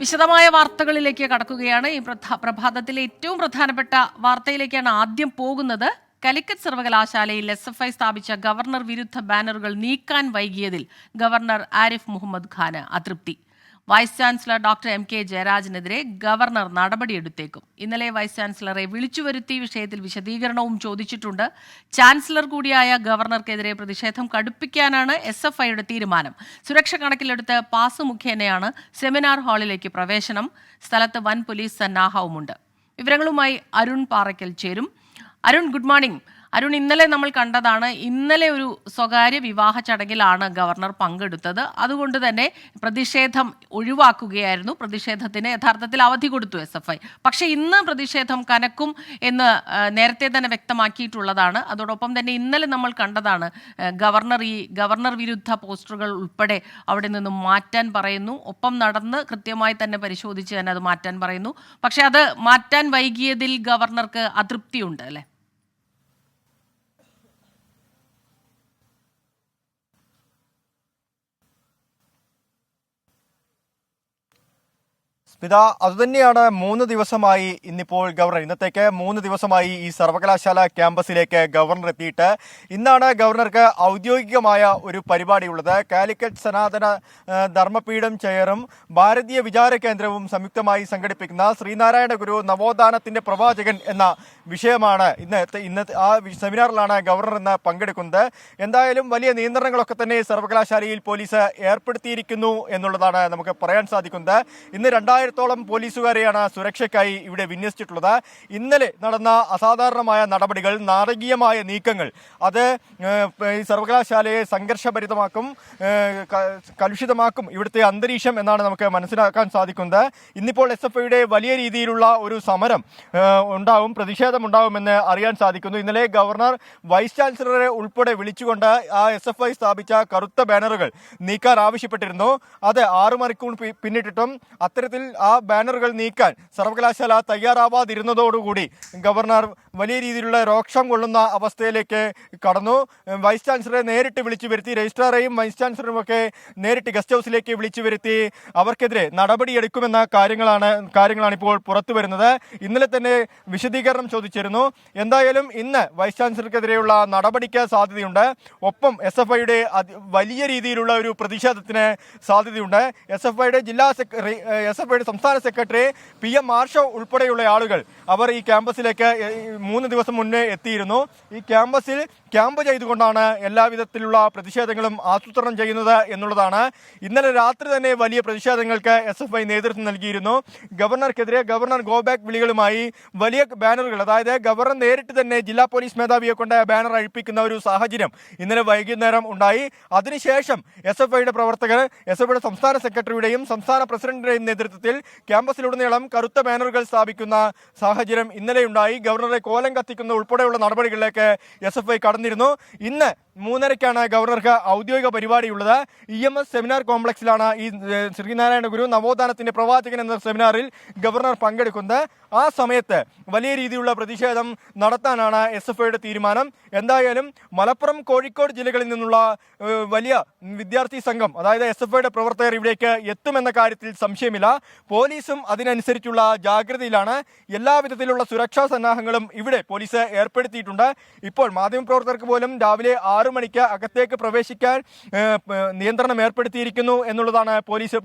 വിശദമായ വാർത്തകളിലേക്ക് കടക്കുകയാണ്. ഈ പ്രഭാതത്തിലെ ഏറ്റവും പ്രധാനപ്പെട്ട വാർത്തയിലേക്കാണ് ആദ്യം പോകുന്നത്. കലിക്കറ്റ് സർവകലാശാലയിൽ എസ് എഫ് ഐ സ്ഥാപിച്ച ഗവർണർ വിരുദ്ധ ബാനറുകൾ നീക്കാൻ വൈകിയതിൽ ഗവർണർ ആരിഫ് മുഹമ്മദ് ഖാന് അതൃപ്തി. Vice chancellor doctor M K ജയരാജനെതിരെ governor നടപടിയെടുത്തേക്കും. ഇന്നലെ വൈസ് ചാൻസലറെ വിളിച്ചുവരുത്തി വിഷയത്തിൽ വിശദീകരണവും ചോദിച്ചിട്ടുണ്ട്. ചാൻസലർ കൂടിയായ ഗവർണർക്കെതിരെ പ്രതിഷേധം കടുപ്പിക്കാനാണ് എസ് എഫ് ഐയുടെ തീരുമാനം. സുരക്ഷ കണക്കിലെടുത്ത് പാസ് മുഖേനയാണ് സെമിനാർ ഹാളിലേക്ക് പ്രവേശനം. സ്ഥലത്ത് വൻ പോലീസ് സന്നാഹവുമുണ്ട്. വിവരങ്ങളുമായി അരുൺ പാറയ്ക്കൽ ചേരും. Arun good morning. അരുൺ ഇന്നലെ നമ്മൾ കണ്ടതാണ് ഇന്നലെ ഒരു സ്വകാര്യ വിവാഹ ചടങ്ങിലാണ് ഗവർണർ പങ്കെടുത്തത്. അതുകൊണ്ട് തന്നെ പ്രതിഷേധം ഒഴിവാക്കുകയായിരുന്നു. പ്രതിഷേധത്തിന് യഥാർത്ഥത്തിൽ അവധി കൊടുത്തു എസ് എഫ് ഐ. പക്ഷെ ഇന്ന് പ്രതിഷേധം കനക്കും എന്ന് നേരത്തെ തന്നെ വ്യക്തമാക്കിയിട്ടുള്ളതാണ്. അതോടൊപ്പം തന്നെ ഇന്നലെ നമ്മൾ കണ്ടതാണ് ഗവർണർ ഈ ഗവർണർ വിരുദ്ധ പോസ്റ്ററുകൾ ഉൾപ്പെടെ അവിടെ നിന്നും മാറ്റാൻ പറയുന്നു. ഒപ്പം നടന്ന് കൃത്യമായി തന്നെ പരിശോധിച്ച് തന്നെ അത് മാറ്റാൻ പറയുന്നു. പക്ഷെ അത് മാറ്റാൻ വൈകിയതിൽ ഗവർണർക്ക് അതൃപ്തിയുണ്ട് അല്ലേ? സ്മിത അതുതന്നെയാണ് മൂന്ന് ദിവസമായി ഇന്നിപ്പോൾ ഗവർണർ. ഇന്നത്തേക്ക് മൂന്ന് ദിവസമായി ഈ സർവകലാശാല ക്യാമ്പസിലേക്ക് ഗവർണർ എത്തിയിട്ട് ഇന്നാണ് ഗവർണർക്ക് ഔദ്യോഗികമായ ഒരു പരിപാടി പരിപാടിയുള്ളത്. കാലിക്കറ്റ് സനാതന ധർമ്മപീഠം ചെയറും ഭാരതീയ വിചാര കേന്ദ്രവും സംയുക്തമായി സംഘടിപ്പിക്കുന്ന ശ്രീനാരായണ ഗുരു നവോത്ഥാനത്തിന്റെ പ്രവാചകൻ എന്ന വിഷയമാണ് ഇന്ന് ഇന്ന് ആ സെമിനാറിലാണ് ഗവർണർ ഇന്ന് പങ്കെടുക്കുന്നത്. എന്തായാലും വലിയ നിയന്ത്രണങ്ങളൊക്കെ തന്നെ സർവകലാശാലയിൽ പോലീസ് ഏർപ്പെടുത്തിയിരിക്കുന്നു എന്നുള്ളതാണ് നമുക്ക് പറയാൻ സാധിക്കുന്നത്. ഇന്ന് രണ്ടായിരത്തോളം പോലീസുകാരെയാണ് സുരക്ഷയ്ക്കായി ഇവിടെ വിന്യസിച്ചിട്ടുള്ളത്. ഇന്നലെ നടന്ന അസാധാരണമായ നടപടികൾ നാടകീയമായ നീക്കങ്ങൾ അത് ഈ സർവകലാശാലയെ സംഘർഷഭരിതമാക്കും കലുഷിതമാക്കും ഇവിടുത്തെ അന്തരീക്ഷം എന്നാണ് നമുക്ക് മനസ്സിലാക്കാൻ സാധിക്കുന്നത്. ഇന്നിപ്പോൾ എസ് എഫ് ഐയുടെ വലിയ രീതിയിലുള്ള ഒരു സമരം ഉണ്ടാവും പ്രതിഷേധമുണ്ടാവുമെന്ന് അറിയാൻ സാധിക്കുന്നു. ഇന്നലെ ഗവർണർ വൈസ് ചാൻസലറെ ഉൾപ്പെടെ വിളിച്ചുകൊണ്ട് ആ എസ് എഫ് ഐ സ്ഥാപിച്ച കറുത്ത ബാനറുകൾ നീക്കാൻ ആവശ്യപ്പെട്ടിരുന്നു. അത് ആറു മണിക്കൂർ പിന്നിട്ടിട്ടും അത്തരത്തിൽ ആ ബാനറുകൾ നീക്കാൻ സർവകലാശാല തയ്യാറാവാതിരുന്നതോടുകൂടി ഗവർണർ വലിയ രീതിയിലുള്ള രോക്ഷം കൊള്ളുന്ന അവസ്ഥയിലേക്ക് കടന്നു. വൈസ് ചാൻസലറെ നേരിട്ട് വിളിച്ചു വരുത്തി രജിസ്ട്രാറേയും വൈസ് ചാൻസലറും ഒക്കെ നേരിട്ട് ഗസ്റ്റ് ഹൗസിലേക്ക് വിളിച്ചു വരുത്തി അവർക്കെതിരെ നടപടിയെടുക്കുമെന്ന കാര്യങ്ങളാണ് കാര്യങ്ങളാണ് ഇപ്പോൾ പുറത്തു വരുന്നത്. ഇന്നലെ തന്നെ വിശദീകരണം ചോദിച്ചിരുന്നു. എന്തായാലും ഇന്ന് വൈസ് ചാൻസലർക്കെതിരെയുള്ള നടപടിക്ക് സാധ്യതയുണ്ട്. ഒപ്പം എസ് എഫ് ഐയുടെ വലിയ രീതിയിലുള്ള ഒരു പ്രതിഷേധത്തിന് സാധ്യതയുണ്ട്. എസ് എഫ് ഐയുടെ ജില്ലാ എസ് എഫ് ഐയുടെ സംസ്ഥാന സെക്രട്ടറി പി എം മാർഷോ ഉൾപ്പെടെയുള്ള ആളുകൾ അവർ ഈ ക്യാമ്പസിലേക്ക് മൂന്ന് ദിവസം മുന്നേ എത്തിയിരുന്നു. ഈ ക്യാമ്പസിൽ ക്യാമ്പ് ചെയ്തുകൊണ്ടാണ് എല്ലാവിധത്തിലുള്ള പ്രതിഷേധങ്ങളും ആസൂത്രണം ചെയ്യുന്നത് എന്നുള്ളതാണ്. ഇന്നലെ രാത്രി തന്നെ വലിയ പ്രതിഷേധങ്ങൾക്ക് എസ് എഫ് ഐ നേതൃത്വം നൽകിയിരുന്നു. ഗവർണർക്കെതിരെ ഗവർണർ ഗോ ബാക്ക് വിളികളുമായി വലിയ ബാനറുകൾ അതായത് ഗവർണർ നേരിട്ട് തന്നെ ജില്ലാ പോലീസ് മേധാവിയെ കൊണ്ട് ബാനർ അഴിപ്പിക്കുന്ന ഒരു സാഹചര്യം ഇന്നലെ വൈകുന്നേരം ഉണ്ടായി. അതിനുശേഷം എസ് എഫ് ഐയുടെ പ്രവർത്തകർ എസ് എഫ് ഐയുടെ സംസ്ഥാന സെക്രട്ടറിയുടെയും സംസ്ഥാന പ്രസിഡന്റിന്റെയും നേതൃത്വത്തിൽ ക്യാമ്പസിലുടനീളം കറുത്ത ബാനറുകൾ സ്ഥാപിക്കുന്ന സാഹചര്യം ഇന്നലെ ഉണ്ടായി. ഗവർണറെ കോലം കത്തിക്കുന്ന ഉൾപ്പെടെയുള്ള നടപടികളിലേക്ക് എസ് എഫ് ഐ കടന്നിരുന്നു. ഇന്ന് മൂന്നരയ്ക്കാണ് ഗവർണർക്ക് ഔദ്യോഗിക പരിപാടിയുള്ളത്. ഇ എം എസ് സെമിനാർ കോംപ്ലക്സിലാണ് ഈ ശ്രീനാരായണ ഗുരു നവോത്ഥാനത്തിന്റെ പ്രവാചകൻ എന്ന സെമിനാറിൽ ഗവർണർ പങ്കെടുക്കുന്നത്. ആ സമയത്ത് വലിയ രീതിയിലുള്ള പ്രതിഷേധം നടത്താനാണ് എസ് എഫ് ഐയുടെ തീരുമാനം. എന്തായാലും മലപ്പുറം കോഴിക്കോട് ജില്ലകളിൽ നിന്നുള്ള വലിയ വിദ്യാർത്ഥി സംഘം അതായത് എസ് എഫ് ഐയുടെ പ്രവർത്തകർ ഇവിടേക്ക് എത്തുമെന്ന കാര്യത്തിൽ സംശയമില്ല. പോലീസും അതിനനുസരിച്ചുള്ള ജാഗ്രതയിലാണ് എല്ലാവിധത്തിലുള്ള സുരക്ഷാ സന്നാഹങ്ങളും ഇവിടെ പോലീസ് ഏർപ്പെടുത്തിയിട്ടുണ്ട്. ഇപ്പോൾ മാധ്യമപ്രവർത്തകർക്ക് പോലും രാവിലെ ആറു മണിക്ക് അകത്തേക്ക് പ്രവേശിക്കാൻ നിയന്ത്രണം ഏർപ്പെടുത്തിയിരിക്കുന്നു എന്നുള്ളതാണ് പോലീസ്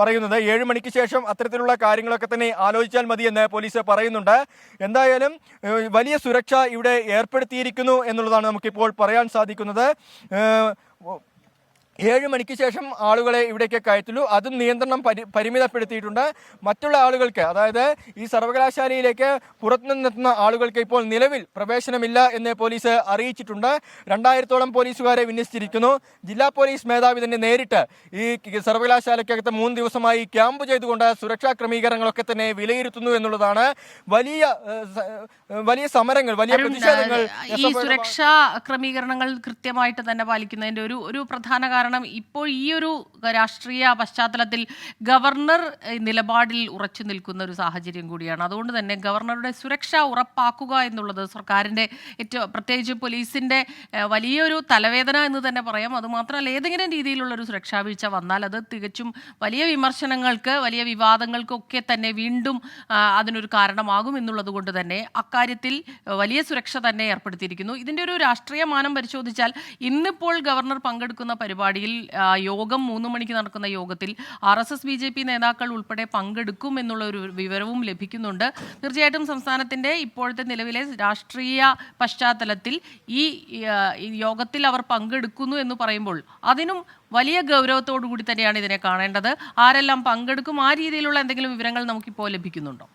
പറയുന്നത്. ഏഴ് മണിക്ക് ശേഷം അത്തരത്തിലുള്ള കാര്യങ്ങളൊക്കെ തന്നെ ആലോചിച്ചാൽ മതി എന്ന് പോലീസ് പറയുന്നുണ്ട്. എന്തായാലും വലിയ സുരക്ഷ ഇവിടെ ഏർപ്പെടുത്തിയിരിക്കുന്നു എന്നുള്ളതാണ് നമുക്കിപ്പോൾ പറയാൻ സാധിക്കുന്നത്. ഏഴ് മണിക്ക് ശേഷം ആളുകളെ ഇവിടേക്ക് കയറ്റുള്ളൂ അതും നിയന്ത്രണം പരി പരിമിതപ്പെടുത്തിയിട്ടുണ്ട്. മറ്റുള്ള ആളുകൾക്ക് അതായത് ഈ സർവകലാശാലയിലേക്ക് പുറത്തുനിന്നെത്തുന്ന ആളുകൾക്ക് ഇപ്പോൾ നിലവിൽ പ്രവേശനമില്ല എന്ന് പോലീസ് അറിയിച്ചിട്ടുണ്ട്. രണ്ടായിരത്തോളം പോലീസുകാരെ വിന്യസിച്ചിരിക്കുന്നു. ജില്ലാ പോലീസ് മേധാവി തന്നെ നേരിട്ട് ഈ സർവകലാശാലയ്ക്കകത്ത് മൂന്ന് ദിവസമായി ക്യാമ്പ് ചെയ്തുകൊണ്ട് സുരക്ഷാ ക്രമീകരണങ്ങളൊക്കെ തന്നെ വിലയിരുത്തുന്നു എന്നുള്ളതാണ് വലിയ വലിയ സമരങ്ങൾ വലിയ പ്രതിഷേധങ്ങൾ ഈ സുരക്ഷാ ക്രമീകരണങ്ങൾ കൃത്യമായിട്ട് തന്നെ പാലിക്കുന്നതിന്റെ ഒരു ഒരു പ്രധാന കാരണം കാരണം ഇപ്പോൾ ഈ ഒരു രാഷ്ട്രീയ പശ്ചാത്തലത്തിൽ ഗവർണർ നിലപാടിൽ ഉറച്ചു നിൽക്കുന്ന ഒരു സാഹചര്യം കൂടിയാണ്. അതുകൊണ്ട് തന്നെ ഗവർണറുടെ സുരക്ഷ ഉറപ്പാക്കുക എന്നുള്ളത് സർക്കാരിന്റെ ഏറ്റവും പ്രത്യേകിച്ച് പോലീസിന്റെ വലിയൊരു തലവേദന എന്ന് തന്നെ പറയാം. അതുമാത്രമല്ല ഏതെങ്കിലും രീതിയിലുള്ള ഒരു സുരക്ഷാ വീഴ്ച വന്നാൽ അത് തികച്ചും വലിയ വിമർശനങ്ങൾക്ക് വലിയ വിവാദങ്ങൾക്കൊക്കെ തന്നെ വീണ്ടും അതിനൊരു കാരണമാകും എന്നുള്ളത് കൊണ്ട് തന്നെ അക്കാര്യത്തിൽ വലിയ സുരക്ഷ തന്നെ ഏർപ്പെടുത്തിയിരിക്കുന്നു. ഇതിന്റെ ഒരു രാഷ്ട്രീയ മാനം പരിശോധിച്ചാൽ ഇന്നിപ്പോൾ ഗവർണർ പങ്കെടുക്കുന്ന പരിപാടിയിൽ യോഗം മൂന്ന് മണിക്ക് നടക്കുന്ന യോഗത്തിൽ R S S B J P നേതാക്കൾ ഉൾപ്പെടെ പങ്കെടുക്കും എന്നുള്ള ഒരു വിവരവും ലഭിക്കുന്നുണ്ട്. തീർച്ചയായിട്ടും സംസ്ഥാനത്തിന്റെ ഇപ്പോഴത്തെ നിലവിലെ രാഷ്ട്രീയ പശ്ചാത്തലത്തിൽ ഈ യോഗത്തിൽ അവർ പങ്കെടുക്കുന്നു എന്ന് പറയുമ്പോൾ അതിനും വലിയ ഗൗരവത്തോടു കൂടി തന്നെയാണ് ഇതിനെ കാണേണ്ടത്. ആരെല്ലാം പങ്കെടുക്കും ആ രീതിയിലുള്ള എന്തെങ്കിലും വിവരങ്ങൾ നമുക്കിപ്പോൾ ലഭിക്കുന്നുണ്ടോ?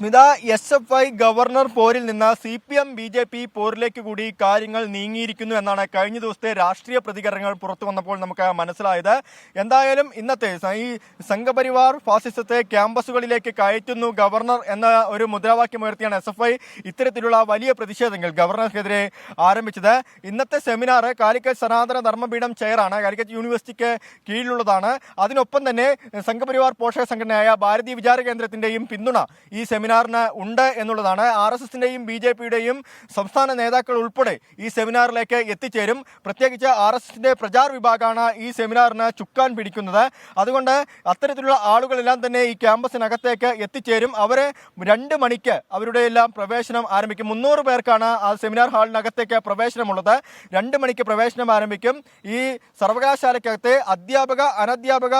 Smitha S F I governor പോരിൽ നിന്ന് C P M B J P പോരിലേക്ക് കൂടി കാര്യങ്ങൾ നീങ്ങിയിരിക്കുന്നു എന്നാണ് കഴിഞ്ഞ ദിവസത്തെ രാഷ്ട്രീയ പ്രതികരണങ്ങൾ പുറത്തു വന്നപ്പോൾ നമുക്ക് മനസ്സിലായത്. എന്തായാലും ഇന്നത്തെ ഈ സംഘപരിവാർ ഫാസിസത്തെ ക്യാമ്പസുകളിലേക്ക് കയറ്റുന്നു ഗവർണർ എന്ന ഒരു മുദ്രാവാക്യം ഉയർത്തിയാണ് എസ് എഫ് ഐ ഇത്തരത്തിലുള്ള വലിയ പ്രതിഷേധങ്ങൾ ഗവർണർക്കെതിരെ ആരംഭിച്ചത്. ഇന്നത്തെ സെമിനാർ കാലിക്കറ്റ് സനാതന ധർമ്മപീഠം ചെയറാണ്. കാലിക്കറ്റ് യൂണിവേഴ്സിറ്റിക്ക് കീഴിലുള്ളതാണ്. അതിനൊപ്പം തന്നെ സംഘപരിവാർ പോഷക സംഘടനയായ ഭാരതീയ വിചാര കേന്ദ്രത്തിന്റെയും പിന്തുണ ഈ സെമിനാറിന് ഉണ്ട് എന്നുള്ളതാണ്. ആർ എസ് എസിന്റെയും ബി ജെ പിയുടെയും സംസ്ഥാന നേതാക്കൾ ഉൾപ്പെടെ ഈ സെമിനാറിലേക്ക് എത്തിച്ചേരും. പ്രത്യേകിച്ച് ആർ എസ് എസിന്റെ പ്രചാർ വിഭാഗമാണ് ഈ സെമിനാറിന് ചുക്കാൻ പിടിക്കുന്നത്. അതുകൊണ്ട് അത്തരത്തിലുള്ള ആളുകളെല്ലാം തന്നെ ഈ ക്യാമ്പസിനകത്തേക്ക് എത്തിച്ചേരും. അവരെ രണ്ട് മണിക്ക് അവരുടെ എല്ലാം പ്രവേശനം ആരംഭിക്കും. മുന്നൂറ് പേർക്കാണ് ആ സെമിനാർ ഹാളിനകത്തേക്ക് പ്രവേശനമുള്ളത്. രണ്ട് മണിക്ക് പ്രവേശനം ആരംഭിക്കും. ഈ സർവകലാശാലയ്ക്കകത്തെ അധ്യാപക അനധ്യാപക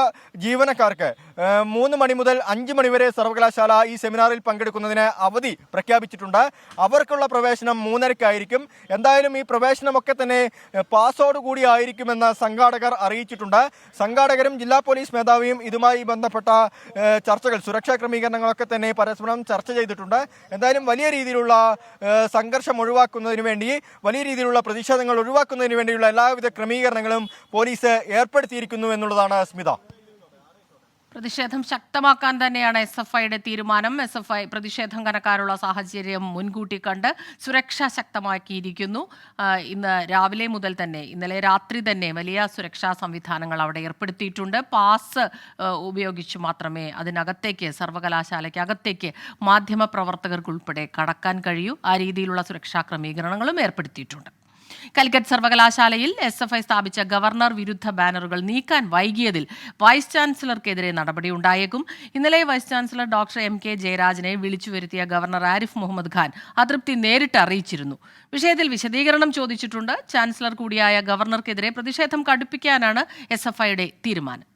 ജീവനക്കാർക്ക് മൂന്ന് മണി മുതൽ അഞ്ച് മണിവരെ സർവകലാശാല ഈ സെമിനാറിൽ പങ്കെടുക്കുന്നതിന് അവധി പ്രഖ്യാപിച്ചിട്ടുണ്ട്. അവർക്കുള്ള പ്രവേശനം മൂന്നരക്കായിരിക്കും എന്തായാലും ഈ പ്രവേശനമൊക്കെ തന്നെ പാസോടുകൂടി പാസോട് കൂടി ആയിരിക്കുമെന്ന് സംഘാടകർ അറിയിച്ചിട്ടുണ്ട്. സംഘാടകരും ജില്ലാ പോലീസ് മേധാവിയും ഇതുമായി ബന്ധപ്പെട്ട ചർച്ചകൾ സുരക്ഷാ ക്രമീകരണങ്ങളൊക്കെ തന്നെ പരസ്പരം ചർച്ച ചെയ്തിട്ടുണ്ട്. എന്തായാലും വലിയ രീതിയിലുള്ള സംഘർഷം ഒഴിവാക്കുന്നതിന് വേണ്ടി വലിയ രീതിയിലുള്ള പ്രതിഷേധങ്ങൾ ഒഴിവാക്കുന്നതിന് വേണ്ടിയുള്ള എല്ലാവിധ ക്രമീകരണങ്ങളും പോലീസ് ഏർപ്പെടുത്തിയിരിക്കുന്നു എന്നുള്ളതാണ് സ്മിത. പ്രതിഷേധം ശക്തമാക്കാൻ തന്നെയാണ് എസ് എഫ് ഐയുടെ തീരുമാനം. എസ് എഫ് ഐ പ്രതിഷേധം കനക്കാനുള്ള സാഹചര്യം മുൻകൂട്ടി കണ്ട് സുരക്ഷ ശക്തമാക്കിയിരിക്കുന്നു. ഇന്ന് രാവിലെ മുതൽ തന്നെ ഇന്നലെ രാത്രി തന്നെ വലിയ സുരക്ഷാ സംവിധാനങ്ങൾ അവിടെ ഏർപ്പെടുത്തിയിട്ടുണ്ട്. പാസ് ഉപയോഗിച്ച് മാത്രമേ അതിനകത്തേക്ക് സർവകലാശാലയ്ക്ക് അകത്തേക്ക് മാധ്യമപ്രവർത്തകർക്കുൾപ്പെടെ കടക്കാൻ കഴിയൂ. ആ രീതിയിലുള്ള സുരക്ഷാ ക്രമീകരണങ്ങളും ഏർപ്പെടുത്തിയിട്ടുണ്ട്. കാലിക്കറ്റ് സർവകലാശാലയിൽ എസ് എഫ് ഐ സ്ഥാപിച്ച ഗവർണർ വിരുദ്ധ ബാനറുകൾ നീക്കാൻ വൈകിയതിൽ വൈസ് ചാൻസലർക്കെതിരെ നടപടി ഉണ്ടായേക്കും. ഇന്നലെ vice chancellor doctor M K ജയരാജനെ വിളിച്ചു വരുത്തിയ ഗവർണർ ആരിഫ് മുഹമ്മദ് ഖാൻ അതൃപ്തി നേരിട്ട് അറിയിച്ചിരുന്നു. വിഷയത്തിൽ വിശദീകരണം ചോദിച്ചിട്ടുണ്ട്. ചാൻസലർ കൂടിയായ ഗവർണർക്കെതിരെ പ്രതിഷേധം കടുപ്പിക്കാനാണ് എസ് എഫ് ഐയുടെ തീരുമാനം.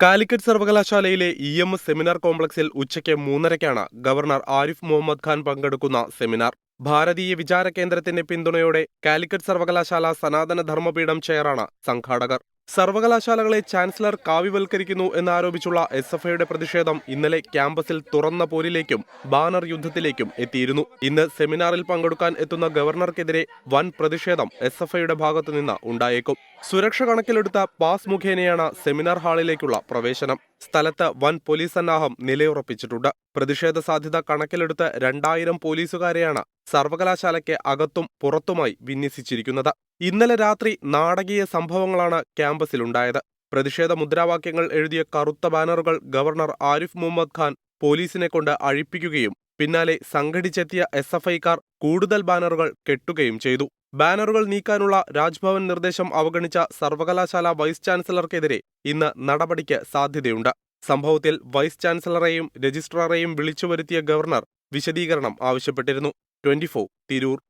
കാലിക്കറ്റ് സർവകലാശാലയിലെ ഇ എം എസ് സെമിനാർ കോംപ്ലക്സിൽ ഉച്ചയ്ക്ക് മൂന്നരയ്ക്കാണ് ഗവർണർ ആരിഫ് മുഹമ്മദ് ഖാൻ പങ്കെടുക്കുന്ന സെമിനാർ. ഭാരതീയ വിചാര കേന്ദ്രത്തിന്റെ പിന്തുണയോടെ കാലിക്കറ്റ് സർവകലാശാല സനാതന ധർമ്മപീഠം ചെയറാണ് സംഘാടകർ. സർവകലാശാലകളെ ചാൻസലർ കാവ്യവൽക്കരിക്കുന്നു എന്നാരോപിച്ചുള്ള എസ് എഫ് ഐയുടെ പ്രതിഷേധം ഇന്നലെ ക്യാമ്പസിൽ തുറന്ന പോരിലേക്കും ബാനർ യുദ്ധത്തിലേക്കും എത്തിയിരുന്നു. ഇന്ന് സെമിനാറിൽ പങ്കെടുക്കാൻ എത്തുന്ന ഗവർണർക്കെതിരെ വൻ പ്രതിഷേധം എസ് എഫ് ഐയുടെ ഭാഗത്തുനിന്ന് ഉണ്ടായേക്കും. സുരക്ഷ കണക്കിലെടുത്ത പാസ് മുഖേനയാണ് സെമിനാർ ഹാളിലേക്കുള്ള പ്രവേശനം. സ്ഥലത്ത് വൻ പോലീസ് സന്നാഹം നിലയുറപ്പിച്ചിട്ടുണ്ട്. പ്രതിഷേധ സാധ്യത കണക്കിലെടുത്ത് രണ്ടായിരം പോലീസുകാരെയാണ് സർവകലാശാലയ്ക്ക് അകത്തും പുറത്തുമായി വിന്യസിച്ചിരിക്കുന്നത്. ഇന്നലെ രാത്രി നാടകീയ സംഭവങ്ങളാണ് ക്യാമ്പസിലുണ്ടായത്. പ്രതിഷേധ മുദ്രാവാക്യങ്ങൾ എഴുതിയ കറുത്ത ബാനറുകൾ ഗവർണർ ആരിഫ് മുഹമ്മദ് ഖാൻ പോലീസിനെ കൊണ്ട് അഴിപ്പിക്കുകയും പിന്നാലെ സംഘടിച്ചെത്തിയ എസ് എഫ് ഐക്കാർ കൂടുതൽ ബാനറുകൾ കെട്ടുകയും ചെയ്തു. ബാനറുകൾ നീക്കാനുള്ള രാജ്ഭവൻ നിർദ്ദേശം അവഗണിച്ച സർവകലാശാല വൈസ് ചാൻസലർക്കെതിരെ ഇന്ന് നടപടിക്ക് സാധ്യതയുണ്ട്. സംഭവത്തിൽ വൈസ് ചാൻസലറെയും രജിസ്ട്രാറെയും വിളിച്ചുവരുത്തിയ ഗവർണർ വിശദീകരണം ആവശ്യപ്പെട്ടിരുന്നു. ട്വന്റി തിരൂർ.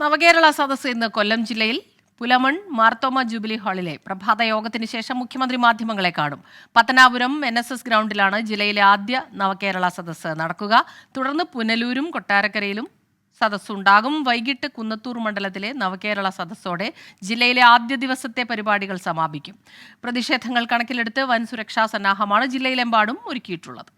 നവകേരള സദസ്സ് ഇന്ന് കൊല്ലം ജില്ലയിൽ പുലമൺ മാർത്തോമ ജൂബിലി ഹാളിലെ പ്രഭാത യോഗത്തിന് ശേഷം മുഖ്യമന്ത്രി മാധ്യമങ്ങളെ കാണും. പത്തനാപുരം എൻ എസ് എസ് ഗ്രൗണ്ടിലാണ് ജില്ലയിലെ ആദ്യ നവകേരള സദസ് നടക്കുക. തുടർന്ന് പുനലൂരും കൊട്ടാരക്കരയിലും സദസ്സുണ്ടാകും. വൈകിട്ട് കുന്നത്തൂർ മണ്ഡലത്തിലെ നവകേരള സദസ്സോടെ ജില്ലയിലെ ആദ്യ ദിവസത്തെ പരിപാടികൾ സമാപിക്കും. പ്രതിഷേധങ്ങൾ കണക്കിലെടുത്ത് വൻ സുരക്ഷാ സന്നാഹമാണ് ജില്ലയിലെമ്പാടും ഒരുക്കിയിട്ടുള്ളത്.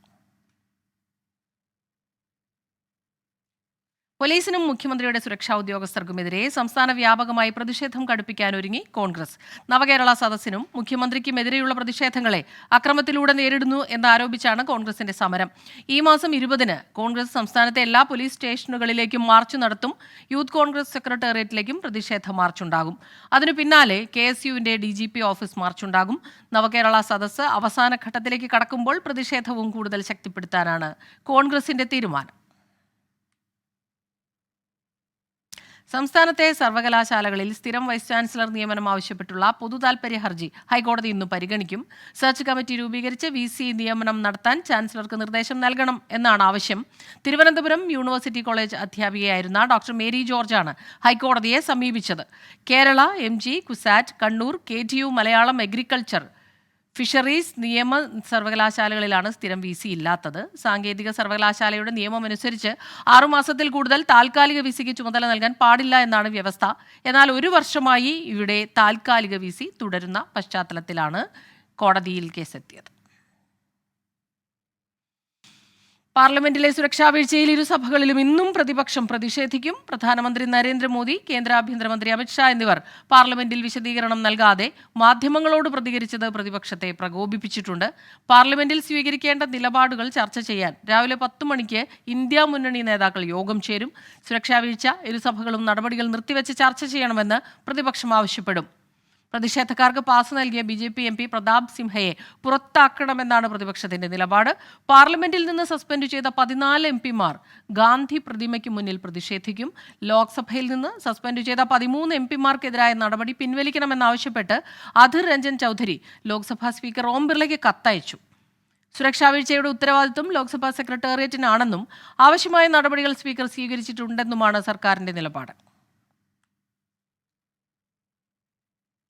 പോലീസിനും മുഖ്യമന്ത്രിയുടെ സുരക്ഷാ ഉദ്യോഗസ്ഥർക്കുമെതിരെ സംസ്ഥാന വ്യാപകമായി പ്രതിഷേധം കടുപ്പിക്കാൻ ഒരുങ്ങി കോൺഗ്രസ്. നവകേരള സദസ്സിനും മുഖ്യമന്ത്രിക്കുമെതിരെയുള്ള പ്രതിഷേധങ്ങളെ അക്രമത്തിലൂടെ നേരിടുന്നു എന്നാരോപിച്ചാണ് കോൺഗ്രസിന്റെ സമരം. ഈ മാസം ഇരുപതിന് കോൺഗ്രസ് സംസ്ഥാനത്തെ എല്ലാ പോലീസ് സ്റ്റേഷനുകളിലേക്കും മാർച്ച് നടത്തും. യൂത്ത് കോൺഗ്രസ് സെക്രട്ടേറിയറ്റിലേക്കും പ്രതിഷേധ മാർച്ചുണ്ടാകും. അതിനു പിന്നാലെ കെ എസ് യുവിന്റെ ഡി ജി പി ഓഫീസ് മാർച്ചുണ്ടാകും. നവകേരള സദസ്സ് അവസാന ഘട്ടത്തിലേക്ക് കടക്കുമ്പോൾ പ്രതിഷേധവും കൂടുതൽ ശക്തിപ്പെടുത്താനാണ് കോൺഗ്രസിന്റെ തീരുമാനം. സംസ്ഥാനത്തെ സർവകലാശാലകളിൽ സ്ഥിരം വൈസ് ചാൻസലർ നിയമനം ആവശ്യപ്പെട്ടുള്ള പൊതുതാൽപര്യ ഹർജി ഹൈക്കോടതി ഇന്ന് പരിഗണിക്കും. സെർച്ച് കമ്മിറ്റി രൂപീകരിച്ച് വി സി നിയമനം നടത്താൻ ചാൻസലർക്ക് നിർദ്ദേശം നൽകണം എന്നാണ് ആവശ്യം. തിരുവനന്തപുരം യൂണിവേഴ്സിറ്റി കോളേജ് അധ്യാപികയായിരുന്ന ഡോക്ടർ മേരി ജോർജാണ് ഹൈക്കോടതിയെ സമീപിച്ചത്. Kerala M G CUSAT Kannur K T U Malayalam agriculture fisheries നിയമ സർവകലാശാലകളിലാണ് സ്ഥിരം വി സി ഇല്ലാത്തത്. സാങ്കേതിക സർവകലാശാലയുടെ നിയമമനുസരിച്ച് ആറുമാസത്തിൽ കൂടുതൽ താൽക്കാലിക വി സിക്ക് ചുമതല നൽകാൻ പാടില്ല എന്നാണ് വ്യവസ്ഥ. എന്നാൽ ഒരു വർഷമായി ഇവിടെ താൽക്കാലിക വി സി തുടരുന്ന പശ്ചാത്തലത്തിലാണ് കോടതിയിൽ കേസെത്തിയത്. പാർലമെന്റിലെ സുരക്ഷാ വീഴ്ചയിൽ ഇരുസഭകളിലും ഇന്നും പ്രതിപക്ഷം പ്രതിഷേധിക്കും. പ്രധാനമന്ത്രി നരേന്ദ്രമോദി കേന്ദ്ര ആഭ്യന്തരമന്ത്രി അമിത്ഷാ എന്നിവർ പാർലമെന്റിൽ വിശദീകരണം നൽകാതെ മാധ്യമങ്ങളോട് പ്രതികരിച്ചത് പ്രതിപക്ഷത്തെ പ്രകോപിപ്പിച്ചിട്ടുണ്ട്. പാർലമെന്റിൽ സ്വീകരിക്കേണ്ട നിലപാടുകൾ ചർച്ച ചെയ്യാൻ രാവിലെ പത്ത് മണിക്ക് ഇന്ത്യ മുന്നണി നേതാക്കൾ യോഗം ചേരും. സുരക്ഷാ വീഴ്ച ഇരുസഭകളും നടപടികൾ നിർത്തിവെച്ച് ചർച്ച ചെയ്യണമെന്ന് പ്രതിപക്ഷം ആവശ്യപ്പെടും. പ്രതിഷേധക്കാർക്ക് പാസ് നൽകിയ B J P M P Pratap സിംഹയെ പുറത്താക്കണമെന്നാണ് പ്രതിപക്ഷത്തിന്റെ നിലപാട്. പാർലമെന്റിൽ നിന്ന് സസ്പെൻഡ് ചെയ്ത പതിനാല് എം പിമാർ ഗാന്ധി പ്രതിമയ്ക്ക് മുന്നിൽ പ്രതിഷേധിക്കും. ലോക്സഭയിൽ നിന്ന് സസ്പെൻഡ് ചെയ്ത പതിമൂന്ന് എം പിമാർക്കെതിരായ നടപടി പിൻവലിക്കണമെന്നാവശ്യപ്പെട്ട് അധിർ രഞ്ജൻ ചൌധരി ലോക്സഭാ സ്പീക്കർ ഓം ബിർളയ്ക്ക് കത്തയച്ചു. സുരക്ഷാ വീഴ്ചയുടെ ഉത്തരവാദിത്വം ലോക്സഭാ സെക്രട്ടേറിയറ്റിനാണെന്നും ആവശ്യമായ നടപടികൾ സ്പീക്കർ സ്വീകരിച്ചിട്ടുണ്ടെന്നുമാണ് സർക്കാരിന്റെ നിലപാട്.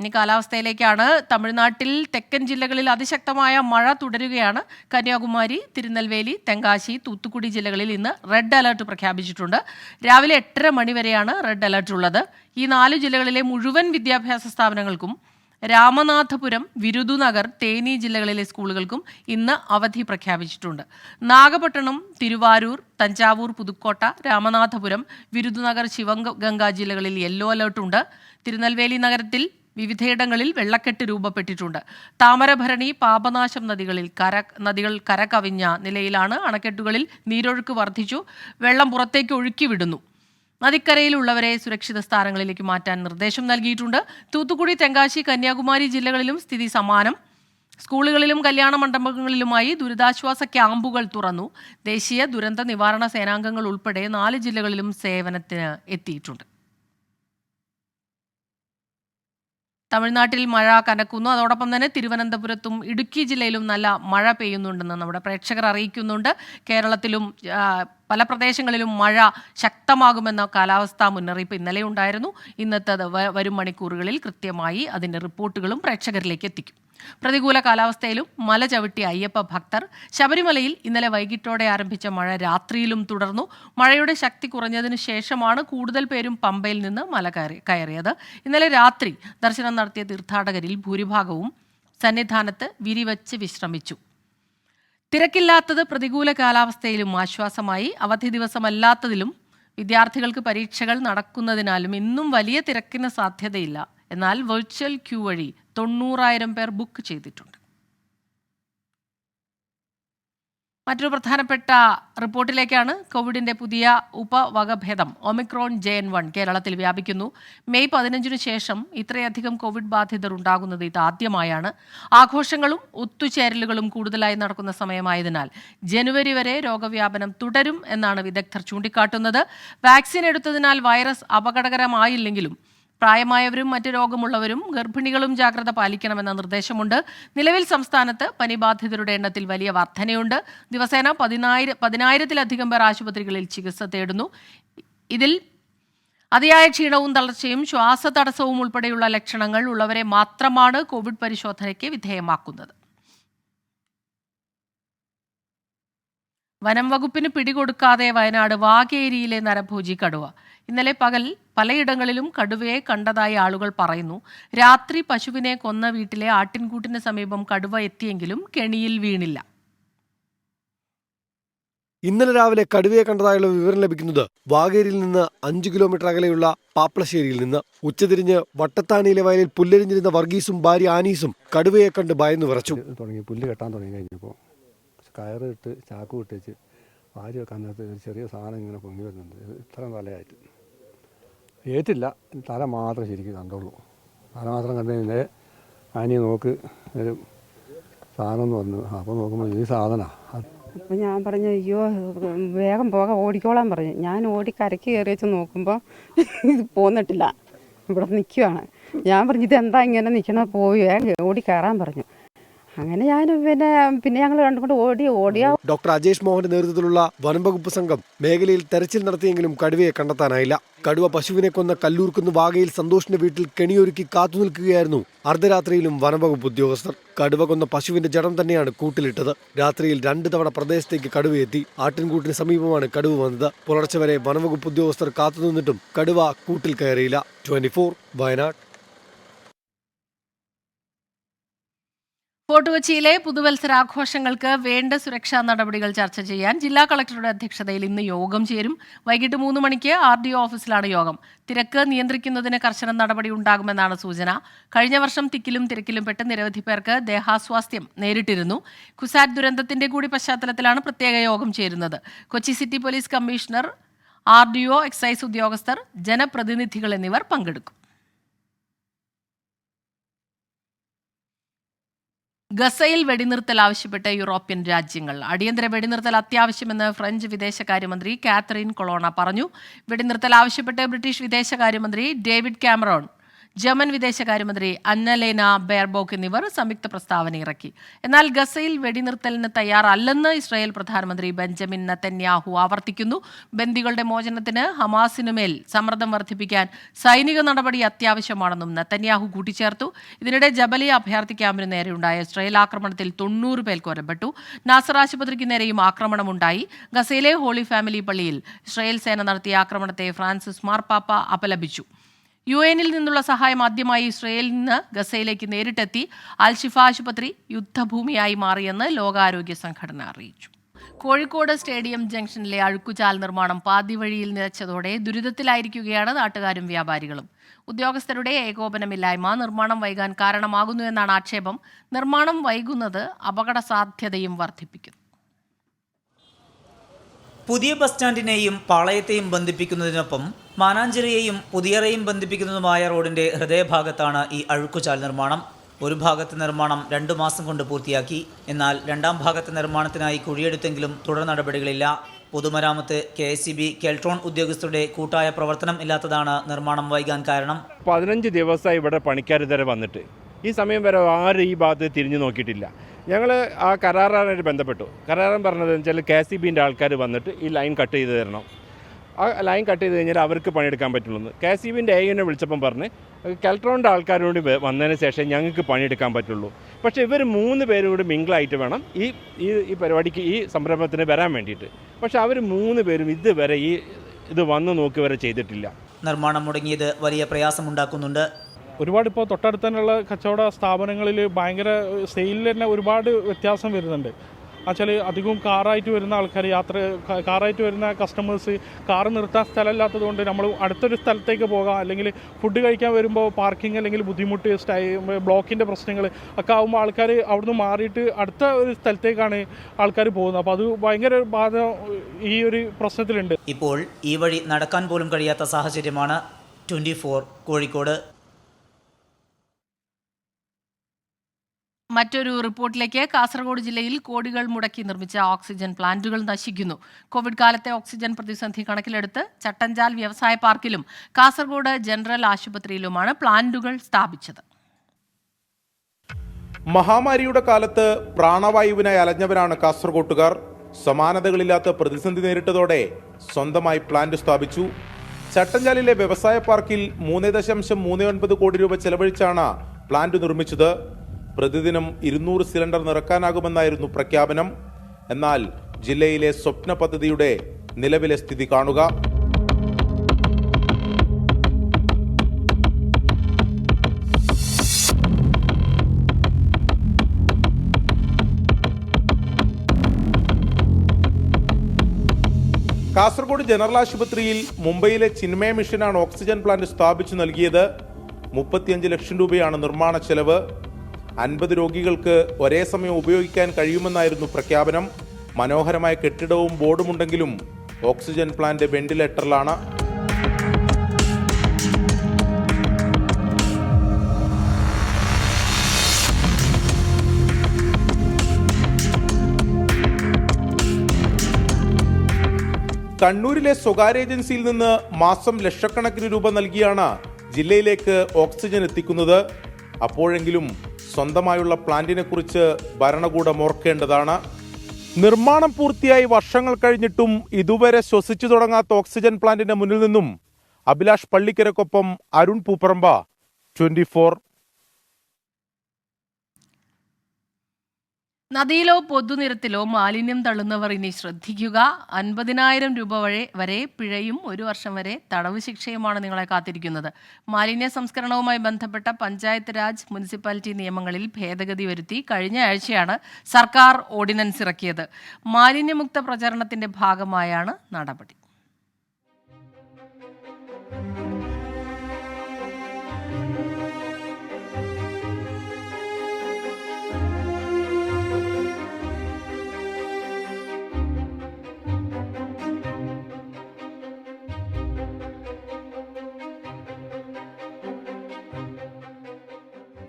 ഇനി കാലാവസ്ഥയിലേക്കാണ്. തമിഴ്നാട്ടിൽ തെക്കൻ ജില്ലകളിൽ അതിശക്തമായ മഴ തുടരുകയാണ്. കന്യാകുമാരി തിരുനെൽവേലി തെങ്കാശി തൂത്തുക്കുടി ജില്ലകളിൽ ഇന്ന് റെഡ് അലർട്ട് പ്രഖ്യാപിച്ചിട്ടുണ്ട്. രാവിലെ എട്ടര മണിവരെയാണ് റെഡ് അലർട്ട് ഉള്ളത്. ഈ നാല് ജില്ലകളിലെ മുഴുവൻ വിദ്യാഭ്യാസ സ്ഥാപനങ്ങൾക്കും രാമനാഥപുരം വിരുദുനഗർ തേനി ജില്ലകളിലെ സ്കൂളുകൾക്കും ഇന്ന് അവധി പ്രഖ്യാപിച്ചിട്ടുണ്ട്. നാഗപട്ടണം തിരുവാരൂർ തഞ്ചാവൂർ പുതുക്കോട്ട രാമനാഥപുരം വിരുദുനഗർ ശിവഗംഗ ജില്ലകളിൽ യെല്ലോ അലേർട്ടുണ്ട്. തിരുനെൽവേലി നഗരത്തിൽ വിവിധയിടങ്ങളിൽ വെള്ളക്കെട്ട് രൂപപ്പെട്ടിട്ടുണ്ട്. താമരഭരണി പാപനാശം നദികളിൽ കര നദികൾ കരകവിഞ്ഞ നിലയിലാണ് അണക്കെട്ടുകളിൽ നീരൊഴുക്ക് വർദ്ധിച്ചു വെള്ളം പുറത്തേക്ക് ഒഴുക്കിവിടുന്നു. നദിക്കരയിലുള്ളവരെ സുരക്ഷിത സ്ഥാനങ്ങളിലേക്ക് മാറ്റാൻ നിർദ്ദേശം നൽകിയിട്ടുണ്ട്. തൂത്തുക്കുടി തെങ്കാശി കന്യാകുമാരി ജില്ലകളിലും സ്ഥിതി സമാനം. സ്കൂളുകളിലും കല്യാണ മണ്ഡപങ്ങളിലുമായി ദുരിതാശ്വാസ ക്യാമ്പുകൾ തുറന്നു. ദേശീയ ദുരന്ത നിവാരണ സേനാംഗങ്ങൾ ഉൾപ്പെടെ നാല് ജില്ലകളിലും സേവനത്തിന് എത്തിയിട്ടുണ്ട്. തമിഴ്നാട്ടിൽ മഴ കനക്കുന്നു. അതോടൊപ്പം തന്നെ തിരുവനന്തപുരത്തും ഇടുക്കി ജില്ലയിലും നല്ല മഴ പെയ്യുന്നുണ്ടെന്ന് നമ്മുടെ പ്രേക്ഷകർ അറിയിക്കുന്നുണ്ട്. കേരളത്തിലും പല പ്രദേശങ്ങളിലും മഴ ശക്തമാകുമെന്ന കാലാവസ്ഥാ മുന്നറിയിപ്പ് ഇന്നലെ ഉണ്ടായിരുന്നു. ഇന്നത്തെ വരും മണിക്കൂറുകളിൽ കൃത്യമായി അതിന്റെ റിപ്പോർട്ടുകളും പ്രേക്ഷകരിലേക്ക് എത്തിക്കും. പ്രതികൂല കാലാവസ്ഥയിലും മല ചവിട്ടിയ അയ്യപ്പ ഭക്തർ ശബരിമലയിൽ ഇന്നലെ വൈകിട്ടോടെ ആരംഭിച്ച മഴ രാത്രിയിലും തുടർന്നു. മഴയുടെ ശക്തി കുറഞ്ഞതിന് ശേഷമാണ് കൂടുതൽ പേരും പമ്പയിൽ നിന്ന് മല കയറി കയറിയത്. ഇന്നലെ രാത്രി ദർശനം നടത്തിയ തീർത്ഥാടകരിൽ ഭൂരിഭാഗവും സന്നിധാനത്ത് വിരിവച്ച് വിശ്രമിച്ചു. തിരക്കില്ലാത്തത് പ്രതികൂല കാലാവസ്ഥയിലും ആശ്വാസമായി. അവധി ദിവസമല്ലാത്തതിലും വിദ്യാർത്ഥികൾക്ക് പരീക്ഷകൾ നടക്കുന്നതിനാലും ഇന്നും വലിയ തിരക്കിന് സാധ്യതയില്ല. എന്നാൽ വെർച്വൽ ക്യൂ വഴി തൊണ്ണൂറായിരം പേർ ബുക്ക് ചെയ്തിട്ടുണ്ട്. മറ്റൊരു പ്രധാനപ്പെട്ട റിപ്പോർട്ടിലേക്കാണ് കോവിഡിന്റെ പുതിയ ഉപവകഭേദം. ഒമിക്രോൺ ജെ എൻ വൺ കേരളത്തിൽ വ്യാപിക്കുന്നു. മെയ് പതിനഞ്ചിനു ശേഷം ഇത്രയധികം കോവിഡ് ബാധിതർ ഉണ്ടാകുന്നത് ഇതാദ്യമായാണ് ആഘോഷങ്ങളും ഒത്തുചേരലുകളും കൂടുതലായി നടക്കുന്ന സമയമായതിനാൽ ജനുവരി വരെ രോഗവ്യാപനം തുടരും എന്നാണ് വിദഗ്ധർ ചൂണ്ടിക്കാട്ടുന്നത്. വാക്സിൻ എടുത്തതിനാൽ വൈറസ് അപകടകരമായില്ലെങ്കിലും പ്രായമായവരും മറ്റ് രോഗമുള്ളവരും ഗർഭിണികളും ജാഗ്രത പാലിക്കണമെന്ന നിർദ്ദേശമുണ്ട്. നിലവിൽ സംസ്ഥാനത്ത് പനിബാധിതരുടെ എണ്ണത്തിൽ വലിയ വർധനയുണ്ട്. ദിവസേന പതിനായിര പതിനായിരത്തിലധികം പേർ ആശുപത്രികളിൽ ചികിത്സ തേടുന്നു. ഇതിൽ അതിയായ ക്ഷീണവും തളർച്ചയും ശ്വാസതടസ്സവും ഉൾപ്പെടെയുള്ള ലക്ഷണങ്ങൾ ഉള്ളവരെ മാത്രമാണ് കോവിഡ് പരിശോധനയ്ക്ക് വിധേയമാക്കുന്നത്. വനം വകുപ്പിന് പിടികൊടുക്കാതെ വയനാട് വാഗേരിയിലെ നരഭോജി കടുവ. ഇന്നലെ പകൽ പലയിടങ്ങളിലും കടുവയെ കണ്ടതായി ആളുകൾ പറയുന്നു. രാത്രി പശുവിനെ കൊന്ന വീട്ടിലെ ആട്ടിൻകൂട്ടിന് സമീപം കടുവ എത്തിയെങ്കിലും കെണിയിൽ വീണില്ല. ഇന്നലെ രാവിലെ കടുവയെ കണ്ടതായുള്ള വിവരം ലഭിക്കുന്നത് വാഗേരിയിൽ നിന്ന് അഞ്ച് കിലോമീറ്റർ അകലെയുള്ള പാപ്പളശ്ശേരിയിൽ നിന്ന്. ഉച്ചതിരിഞ്ഞ് വട്ടത്താനിയിലെ വയലിൽ പുല്ലരിഞ്ഞിരുന്ന വർഗീസും ഭാര്യ ആനീസും കടുവയെ കണ്ട് ഭയന്ന് വിറച്ചു. തുടങ്ങി പുല്ല് കെട്ടാൻ തുടങ്ങി കഴിഞ്ഞപ്പോൾ കയറ് ഇട്ട് ചാക്ക് ഇട്ടേച്ച് വാരി വെക്കാൻ നേരത്ത് ഒരു ചെറിയ സാധനം ഇങ്ങനെ പൊങ്ങി വരുന്നുണ്ട്. ഇത്ര ഇത്രയും തലയായിട്ട്. ഏറ്റില്ല തല മാത്രം ശരിക്കും കണ്ടുള്ളൂ തല മാത്രം കണ്ടു കഴിഞ്ഞാൽ ആനിയെ നോക്ക്. ഒരു സാധനം എന്ന് പറഞ്ഞു. അപ്പോൾ നോക്കുമ്പോൾ ഈ സാധനമാണ് അപ്പം ഞാൻ പറഞ്ഞു അയ്യോ വേഗം പോകാൻ ഓടിക്കോളാൻ പറഞ്ഞു. ഞാൻ ഓടി കരക്ക് കയറി വെച്ച് നോക്കുമ്പോൾ ഇത് പോന്നിട്ടില്ല. ഇവിടെ നിൽക്കുവാണ് ഞാൻ പറഞ്ഞു ഇതെന്താ ഇങ്ങനെ നിൽക്കണ പോയി ഓടി കയറാൻ പറഞ്ഞു. അങ്ങനെ ഞാൻ പിന്നെ പിന്നെ ഞങ്ങൾ രണ്ടും കൂടെ ഓടി ഓടിയ ഡോക്ടർ അജേഷ് മോഹന്റെ നേതൃത്വത്തിലുള്ള വനംവകുപ്പ് സംഘം മേഖലയിൽ തെരച്ചിൽ നടത്തിയെങ്കിലും കടുവയെ കണ്ടെത്താനായില്ല. കടുവ പശുവിനെ കൊന്ന കല്ലൂർക്കുന്ന് വാഗയിൽ സന്തോഷിന്റെ വീട്ടിൽ കെണിയൊരുക്കി കാത്തുനിൽക്കുകയായിരുന്നു അർദ്ധരാത്രിയിലും വനംവകുപ്പ് ഉദ്യോഗസ്ഥർ. കടുവ കൊന്ന പശുവിന്റെ ജഡം തന്നെയാണ് കൂട്ടിലിട്ടത്. രാത്രിയിൽ രണ്ടു തവണ പ്രദേശത്തേക്ക് കടുവയെത്തി ആട്ടിൻകൂട്ടിന് സമീപമാണ് കടുവ വന്നത്. പുലർച്ചെ വരെ വനംവകുപ്പ് ഉദ്യോഗസ്ഥർ കാത്തുനിന്നിട്ടും കടുവ കൂട്ടിൽ കയറിയില്ല. ട്വന്റി വയനാട്. ഫോർട്ട് കൊച്ചിയിലെ പുതുവത്സരാഘോഷങ്ങൾക്ക് വേണ്ട സുരക്ഷാ നടപടികൾ ചർച്ച ചെയ്യാൻ ജില്ലാ കളക്ടറുടെ അധ്യക്ഷതയിൽ ഇന്ന് യോഗം ചേരും. വൈകിട്ട് മൂന്ന് മണിക്ക് ആർ ഡി ഒ ഓഫീസിലാണ് യോഗം. തിരക്ക് നിയന്ത്രിക്കുന്നതിന് കർശന നടപടി ഉണ്ടാകുമെന്നാണ് സൂചന. കഴിഞ്ഞ വർഷം തിക്കിലും തിരക്കിലും പെട്ട് നിരവധി പേർക്ക് ദേഹാസ്വാസ്ഥ്യം നേരിട്ടിരുന്നു. കുസാറ്റ് ദുരന്തത്തിന്റെ കൂടി പശ്ചാത്തലത്തിലാണ് പ്രത്യേക യോഗം ചേരുന്നത്. Kochi city police commissioner R D O excise ഉദ്യോഗസ്ഥർ ജനപ്രതിനിധികൾ എന്നിവർ പങ്കെടുക്കും. ഗസയിൽ വെടിനിർത്തൽ ആവശ്യപ്പെട്ട് യൂറോപ്യൻ രാജ്യങ്ങൾ. അടിയന്തര വെടിനിർത്തൽ അത്യാവശ്യമെന്ന് ഫ്രഞ്ച് വിദേശകാര്യമന്ത്രി കാത്തറിൻ കൊളോണ പറഞ്ഞു. വെടിനിർത്തൽ ആവശ്യപ്പെട്ട് ബ്രിട്ടീഷ് വിദേശകാര്യമന്ത്രി ഡേവിഡ് കാമറോൺ ജർമ്മൻ വിദേശകാര്യമന്ത്രി അന്നലേന ബെയർബോക്ക് എന്നിവർ സംയുക്ത പ്രസ്താവന ഇറക്കി. എന്നാൽ ഗസയിൽ വെടിനിർത്തലിന് തയ്യാറല്ലെന്ന് ഇസ്രായേൽ പ്രധാനമന്ത്രി ബെഞ്ചമിൻ നത്തന്യാഹു ആവർത്തിക്കുന്നു. ബന്ദികളുടെ മോചനത്തിന് ഹമാസിനുമേൽ സമ്മർദ്ദം വർദ്ധിപ്പിക്കാൻ സൈനിക നടപടി അത്യാവശ്യമാണെന്നും നത്തന്യാഹു കൂട്ടിച്ചേർത്തു. ഇതിനിടെ ജബലി അഭയാർത്ഥി ക്യാമ്പിന് നേരെയുണ്ടായ ഇസ്രായേൽ ആക്രമണത്തിൽ തൊണ്ണൂറ് പേർ കൊല്ലപ്പെട്ടു. നാസർ ആശുപത്രിക്ക് നേരെയും ആക്രമണമുണ്ടായി. ഗസയിലെ ഹോളി ഫാമിലി പള്ളിയിൽ ഇസ്രായേൽ സേന നടത്തിയ ആക്രമണത്തെ ഫ്രാൻസിസ് മാർപ്പാപ്പ അപലപിച്ചു. യു എനിൽ നിന്നുള്ള സഹായം ആദ്യമായി ഇസ്രയേലിൽ നിന്ന് ഗസയിലേക്ക് നേരിട്ടെത്തി അൽഷിഫ ആശുപത്രി യുദ്ധഭൂമിയായി മാറിയെന്ന് ലോകാരോഗ്യ സംഘടന അറിയിച്ചു. കോഴിക്കോട് സ്റ്റേഡിയം ജംഗ്ഷനിലെ അഴുക്കുചാൽ നിർമ്മാണം പാതിവഴിയിൽ നിലച്ചതോടെ ദുരിതത്തിലായിരിക്കുകയാണ് നാട്ടുകാരും വ്യാപാരികളും. ഉദ്യോഗസ്ഥരുടെ ഏകോപനമില്ലായ്മ നിർമ്മാണം വൈകാൻ കാരണമാകുന്നു എന്നാണ് ആക്ഷേപം. നിർമ്മാണം വൈകുന്നത് അപകട സാധ്യതയും വർദ്ധിപ്പിക്കുന്നു. പുതിയ ബസ് സ്റ്റാൻഡിനെയും പാളയത്തെയും ബന്ധിപ്പിക്കുന്നതിനൊപ്പം മാനാഞ്ചിറയെയും പുതിയറയും ബന്ധിപ്പിക്കുന്നതുമായ റോഡിന്റെ ഹൃദയഭാഗത്താണ് ഈ അഴുക്കുചാൽ നിർമ്മാണം. ഒരു ഭാഗത്തെ നിർമ്മാണം രണ്ടു മാസം കൊണ്ട് പൂർത്തിയാക്കി. എന്നാൽ രണ്ടാം ഭാഗത്തെ നിർമ്മാണത്തിനായി കുഴിയെടുത്തെങ്കിലും തുടർ നടപടികളില്ല. പൊതുമരാമത്ത് K S C B Keltron ഉദ്യോഗസ്ഥരുടെ കൂട്ടായ പ്രവർത്തനം ഇല്ലാത്തതാണ് നിർമ്മാണം വൈകാൻ കാരണം. പതിനഞ്ച് ദിവസമായി ഇവിടെ പണിക്കാർ വന്നിട്ട്. ഈ സമയം വരെ ആരും ഈ ഭാഗത്ത് തിരിഞ്ഞു നോക്കിയിട്ടില്ല. ഞങ്ങൾ ആ കരാറായിട്ട് ബന്ധപ്പെട്ടു. കരാറൻ പറഞ്ഞത് വെച്ചാൽ കെ സി ബിന്റെ ആൾക്കാർ വന്നിട്ട് ഈ ലൈൻ കട്ട് ചെയ്ത് തരണം. ആ ലൈൻ കട്ട് ചെയ്ത് കഴിഞ്ഞാൽ അവർക്ക് പണിയെടുക്കാൻ പറ്റുള്ളൂ കെ സി ബിന്റെ എനെ വിളിച്ചപ്പം പറഞ്ഞ് കെൽട്രോണിന്റെ ആൾക്കാരോട് വന്നതിന് ശേഷം ഞങ്ങൾക്ക് പണിയെടുക്കാൻ പറ്റുള്ളൂ. പക്ഷേ ഇവർ മൂന്ന് പേരും കൂടി മിങ്കിളായിട്ട് വേണം ഈ ഈ ഈ പരിപാടിക്ക് ഈ സംരംഭത്തിന് വരാൻ വേണ്ടിയിട്ട്. പക്ഷേ അവർ മൂന്ന് പേരും ഇതുവരെ ഈ ഇത് വന്ന് നോക്കി വരെ ചെയ്തിട്ടില്ല. നിർമ്മാണം മുടങ്ങിയത് വലിയ പ്രയാസമുണ്ടാക്കുന്നുണ്ട്. ഒരുപാട് ഇപ്പോൾ തൊട്ടടുത്ത് തന്നെയുള്ള കച്ചവട സ്ഥാപനങ്ങളിൽ ഭയങ്കര സെയിലിൽ തന്നെ ഒരുപാട് വ്യത്യാസം വരുന്നുണ്ട്. എന്നുവെച്ചാൽ അധികവും കാറായിട്ട് വരുന്ന ആൾക്കാർ യാത്ര കാറായിട്ട് വരുന്ന കസ്റ്റമേഴ്സ് കാർ നിർത്താൻ സ്ഥലമില്ലാത്തത് കൊണ്ട് നമ്മൾ അടുത്തൊരു സ്ഥലത്തേക്ക് പോകാം. അല്ലെങ്കിൽ ഫുഡ് കഴിക്കാൻ വരുമ്പോൾ പാർക്കിംഗ് അല്ലെങ്കിൽ ബുദ്ധിമുട്ട് സ്റ്റൈ ബ്ലോക്കിന്റെ പ്രശ്നങ്ങൾ ഒക്കെ ആകുമ്പോൾ ആൾക്കാർ അവിടുന്ന് മാറിയിട്ട് അടുത്ത ഒരു സ്ഥലത്തേക്കാണ് ആൾക്കാർ പോകുന്നത്. അപ്പോൾ അത് ഭയങ്കര ബാധ ഈ ഒരു പ്രശ്നത്തിലുണ്ട്. ഇപ്പോൾ ഈ വഴി നടക്കാൻ പോലും കഴിയാത്ത സാഹചര്യമാണ് ട്വന്റി കോഴിക്കോട്. മറ്റൊരു റിപ്പോർട്ടിലേക്ക് കാസർഗോഡ് ജില്ലയിൽ കോടികൾ മുടക്കി നിർമ്മിച്ച ഓക്സിജൻ പ്ലാന്റുകൾ നശിക്കുന്നു. കോവിഡ് കാലത്തെ ഓക്സിജൻ പ്രതിസന്ധി കണക്കിലെടുത്ത് ചട്ടഞ്ചാൽ വ്യവസായ പാർക്കിലും കാസർഗോഡ് ജനറൽ ആശുപത്രിയിലുമാണ് പ്ലാന്റുകൾ സ്ഥാപിച്ചത്. മഹാമാരിയുടെ കാലത്ത് പ്രാണവായുവിനായി അലഞ്ഞവരാണ് കാസർഗോട്ടുകാർ. സമാനതകളില്ലാത്ത പ്രതിസന്ധി നേരിട്ടതോടെ സ്വന്തമായി പ്ലാന്റ് സ്ഥാപിച്ചു. ചട്ടഞ്ചാലിലെ വ്യവസായ പാർക്കിൽ മൂന്ന് ദശാംശം മൂന്ന് ഒൻപത് കോടി രൂപ ചെലവഴിച്ചാണ് പ്ലാന്റ് നിർമ്മിച്ചത്. പ്രതിദിനം ഇരുന്നൂറ് സിലിണ്ടർ നിറക്കാനാകുമെന്നായിരുന്നു പ്രഖ്യാപനം. എന്നാൽ ജില്ലയിലെ സ്വപ്ന പദ്ധതിയുടെ നിലവിലെ സ്ഥിതി കാണുക. കാസർഗോഡ് ജനറൽ ആശുപത്രിയിൽ മുംബൈയിലെ ചിന്മയ മിഷനാണ് ഓക്സിജൻ പ്ലാന്റ് സ്ഥാപിച്ചു നൽകിയത്. മുപ്പത്തിയഞ്ച് ലക്ഷം രൂപയാണ് നിർമ്മാണ ചെലവ്. അൻപത് രോഗികൾക്ക് ഒരേ സമയം ഉപയോഗിക്കാൻ കഴിയുമെന്നായിരുന്നു പ്രഖ്യാപനം. മനോഹരമായ കെട്ടിടവും ബോർഡുമുണ്ടെങ്കിലും ഓക്സിജൻ പ്ലാന്റ് വെന്റിലേറ്ററിലാണ്. കണ്ണൂരിലെ സ്വകാര്യ ഏജൻസിയിൽ നിന്ന് മാസം ലക്ഷക്കണക്കിന് രൂപ നൽകിയാണ് ജില്ലയിലേക്ക് ഓക്സിജൻ എത്തിക്കുന്നത്. അപ്പോഴെങ്കിലും സ്വന്തമായുള്ള പ്ലാന്റിനെ കുറിച്ച് ഭരണകൂടം ഓർക്കേണ്ടതാണ്. നിർമ്മാണം പൂർത്തിയായി വർഷങ്ങൾ കഴിഞ്ഞിട്ടും ഇതുവരെ ശ്വസിച്ചു തുടങ്ങാത്ത ഓക്സിജൻ പ്ലാന്റിന്റെ മുന്നിൽ നിന്നും അഭിലാഷ് പള്ളിക്കരക്കൊപ്പം അരുൺ പൂപ്പറമ്പ ട്വന്റി നദിയിലോ പൊതുനിരത്തിലോ മാലിന്യം തള്ളുന്നവർ ഇനി ശ്രദ്ധിക്കുക. അൻപതിനായിരം രൂപ വരെ വരെ പിഴയും ഒരു വർഷം വരെ തടവ് ശിക്ഷയുമാണ് നിങ്ങളെ കാത്തിരിക്കുന്നത്. മാലിന്യ സംസ്കരണവുമായി ബന്ധപ്പെട്ട പഞ്ചായത്ത് രാജ് മുനിസിപ്പാലിറ്റി നിയമങ്ങളിൽ ഭേദഗതി വരുത്തി കഴിഞ്ഞ ആഴ്ചയാണ് സർക്കാർ ഓർഡിനൻസ് ഇറക്കിയത്. മാലിന്യമുക്ത പ്രചരണത്തിന്റെ ഭാഗമായാണ് നടപടി.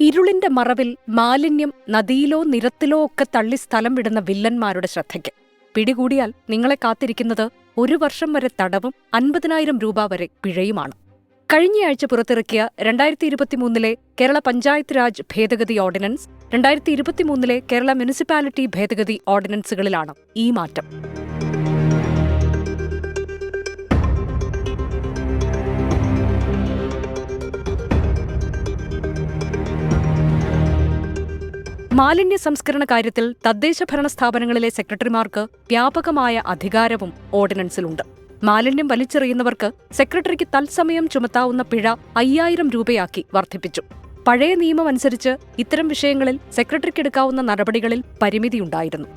ഇരുളിന്റെ മറവിൽ മാലിന്യം നദിയിലോ നിരത്തിലോ ഒക്കെ തള്ളി സ്ഥലം വിടുന്ന വില്ലന്മാരുടെ ശ്രദ്ധയ്ക്ക്. പിടികൂടിയാൽ നിങ്ങളെ കാത്തിരിക്കുന്നത് ഒരു വർഷം വരെ തടവും അൻപതിനായിരം രൂപ വരെ പിഴയുമാണ്. കഴിഞ്ഞയാഴ്ച പുറത്തിറക്കിയ രണ്ടായിരത്തി ഇരുപത്തിമൂന്നിലെ കേരള പഞ്ചായത്ത് രാജ് ഭേദഗതി ഓർഡിനൻസ് രണ്ടായിരത്തി ഇരുപത്തിമൂന്നിലെ കേരള മുനിസിപ്പാലിറ്റി ഭേദഗതി ഓർഡിനൻസുകളിലാണ് ഈ മാറ്റം. മാലിന്യ സംസ്കരണ കാര്യത്തിൽ തദ്ദേശ ഭരണ സ്ഥാപനങ്ങളിലെ സെക്രട്ടറിമാർക്ക് വ്യാപകമായ അധികാരവും ഓർഡിനൻസിലുണ്ട്. മാലിന്യം വലിച്ചെറിയുന്നവർക്ക് സെക്രട്ടറിക്ക് തത്സമയം ചുമത്താവുന്ന പിഴ അയ്യായിരം രൂപയാക്കി വർദ്ധിപ്പിച്ചു. പഴയ നിയമം അനുസരിച്ച് ഇത്തരം വിഷയങ്ങളിൽ സെക്രട്ടറിക്കെടുക്കാവുന്ന നടപടികളിൽ പരിമിതിയുണ്ടായിരുന്നു.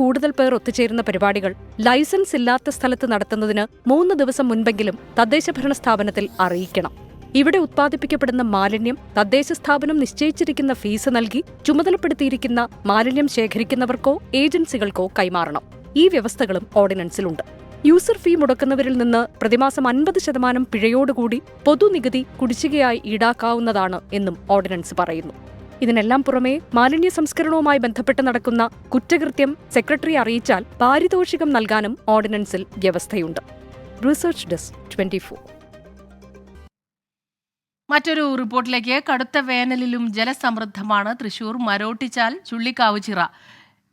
കൂടുതൽ പേർ ഒത്തുചേരുന്ന പരിപാടികൾ ലൈസൻസ് ഇല്ലാത്ത സ്ഥലത്ത് നടത്തുന്നതിന് മൂന്ന് ദിവസം മുൻപെങ്കിലും തദ്ദേശ ഭരണ സ്ഥാപനത്തിൽ അറിയിക്കണം. ഇവിടെ ഉത്പാദിപ്പിക്കപ്പെടുന്ന മാലിന്യം തദ്ദേശ സ്ഥാപനം നിശ്ചയിച്ചിരിക്കുന്ന ഫീസ് നൽകി ചുമതലപ്പെടുത്തിയിരിക്കുന്ന മാലിന്യം ശേഖരിക്കുന്നവർക്കോ ഏജൻസികൾക്കോ കൈമാറണം. ഈ വ്യവസ്ഥകളും ഓർഡിനൻസിലുണ്ട്. യൂസർ ഫീ മുടക്കുന്നവരിൽ നിന്ന് പ്രതിമാസം അൻപത് ശതമാനം പിഴയോടുകൂടി പൊതുനികുതി കുടിശ്ശികയായി ഈടാക്കാവുന്നതാണ് എന്നും ഓർഡിനൻസ് പറയുന്നു. ഇതിനെല്ലാം പുറമെ മാലിന്യ സംസ്കരണവുമായി ബന്ധപ്പെട്ട് നടക്കുന്ന കുറ്റകൃത്യം സെക്രട്ടറി അറിയിച്ചാൽ പാരിതോഷികം നൽകാനും ഓർഡിനൻസിൽ വ്യവസ്ഥയുണ്ട്. റിസർച്ച് ഡെസ്ക് മറ്റൊരു റിപ്പോർട്ടിലേക്ക് കടുത്ത വേനലിലും ജലസമൃദ്ധമാണ് തൃശൂർ മരോട്ടിച്ചാൽ ചുള്ളിക്കാവ് ചിറ.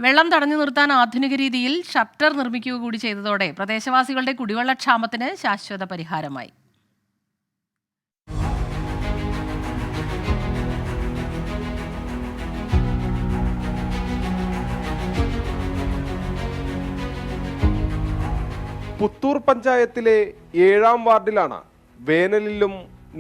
വെള്ളം തടഞ്ഞു നിർത്താൻ ആധുനിക രീതിയിൽ ഷട്ടർ നിർമ്മിക്കുക കൂടി ചെയ്തതോടെ പ്രദേശവാസികളുടെ കുടിവെള്ളക്ഷാമത്തിന് ശാശ്വത പരിഹാരമായി. പുത്തൂർ പഞ്ചായത്തിലെ ഏഴാം വാർഡിലാണ് വേനലിലും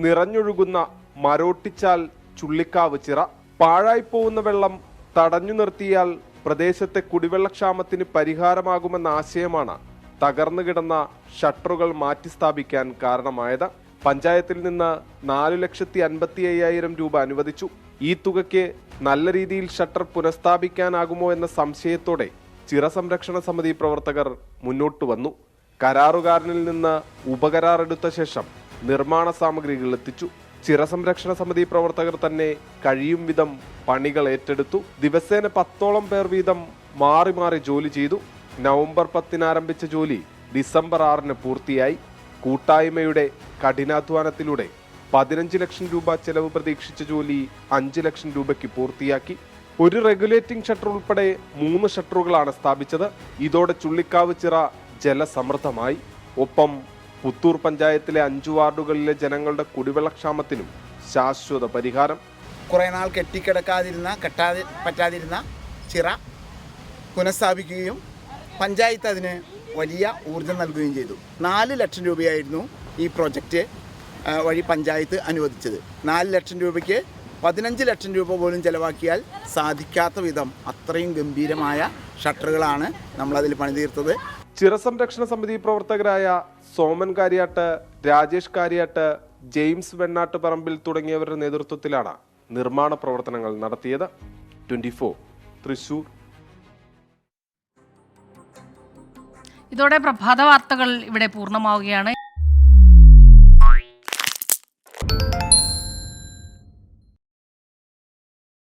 നിറഞ്ഞൊഴുകുന്ന മരോട്ടിച്ചാൽ ചുള്ളിക്കാവ് ചിറ. പാഴായിപ്പോകുന്ന വെള്ളം തടഞ്ഞു നിർത്തിയാൽ പ്രദേശത്തെ കുടിവെള്ളക്ഷാമത്തിന് പരിഹാരമാകുമെന്ന ആശയമാണ് തകർന്നു കിടന്ന ഷട്ടറുകൾ മാറ്റിസ്ഥാപിക്കാൻ കാരണമായത്. പഞ്ചായത്തിൽ നിന്ന് നാലു ലക്ഷത്തി അൻപത്തി അയ്യായിരം രൂപ അനുവദിച്ചു. ഈ തുകയ്ക്ക് നല്ല രീതിയിൽ ഷട്ടർ പുനഃസ്ഥാപിക്കാനാകുമോ എന്ന സംശയത്തോടെ ചിറ സംരക്ഷണ സമിതി പ്രവർത്തകർ മുന്നോട്ട് വന്നു. കരാറുകാരനിൽ നിന്ന് ഉപകരാർ എടുത്ത ശേഷം നിർമ്മാണ സാമഗ്രികൾ എത്തിച്ചു. ചിറ സംരക്ഷണ സമിതി പ്രവർത്തകർ തന്നെ കഴിയും വിധം പണികൾ ഏറ്റെടുത്തു. ദിവസേന പത്തോളം പേർ വീതം മാറി മാറി ജോലി ചെയ്തു. നവംബർ പത്തിന് ആരംഭിച്ച ജോലി ഡിസംബർ ആറിന് പൂർത്തിയായി. കൂട്ടായ്മയുടെ കഠിനാധ്വാനത്തിലൂടെ പതിനഞ്ച് ലക്ഷം രൂപ ചെലവ് പ്രതീക്ഷിച്ച ജോലി അഞ്ച് ലക്ഷം രൂപയ്ക്ക് പൂർത്തിയാക്കി. ഒരു റെഗുലേറ്റിംഗ് ഷട്ടർ ഉൾപ്പെടെ മൂന്ന് ഷട്ടറുകളാണ് സ്ഥാപിച്ചത്. ഇതോടെ ചുള്ളിക്കാവ് ചിറ ജലസമൃദ്ധമായി. ഒപ്പം പുത്തൂർ പഞ്ചായത്തിലെ അഞ്ചു വാർഡുകളിലെ ജനങ്ങളുടെ കുടിവെള്ളക്ഷാമത്തിനും ശാശ്വത പരിഹാരം. കുറേ നാൾ കെട്ടിക്കിടക്കാതിരുന്ന കെട്ടാതി പറ്റാതിരുന്ന ചിറ പുനഃസ്ഥാപിക്കുകയും പഞ്ചായത്ത് അതിന് വലിയ ഊർജം നൽകുകയും ചെയ്തു. നാല് ലക്ഷം രൂപയായിരുന്നു ഈ പ്രോജക്റ്റ് വഴി പഞ്ചായത്ത് അനുവദിച്ചത്. നാല് ലക്ഷം രൂപയ്ക്ക് പതിനഞ്ച് ലക്ഷം രൂപ പോലും ചിലവാക്കിയാൽ സാധിക്കാത്ത വിധം അത്രയും ഗംഭീരമായ ഷട്ടറുകളാണ് നമ്മളതിൽ പണിതീർത്തത്. ചിറസംരക്ഷണ സമിതി പ്രവർത്തകരായ സോമൻ കാര്യാട്ട് രാജേഷ് കാര്യാട്ട് ജെയിംസ് വെണ്ണാട്ട് പറമ്പിൽ തുടങ്ങിയവരുടെ നേതൃത്വത്തിലാണ് നിർമ്മാണ പ്രവർത്തനങ്ങൾ നടത്തിയത്. ട്വന്റി തൃശൂർ. ഇതോടെ പ്രഭാത വാർത്തകൾ ഇവിടെ പൂർണമാവുകയാണ്.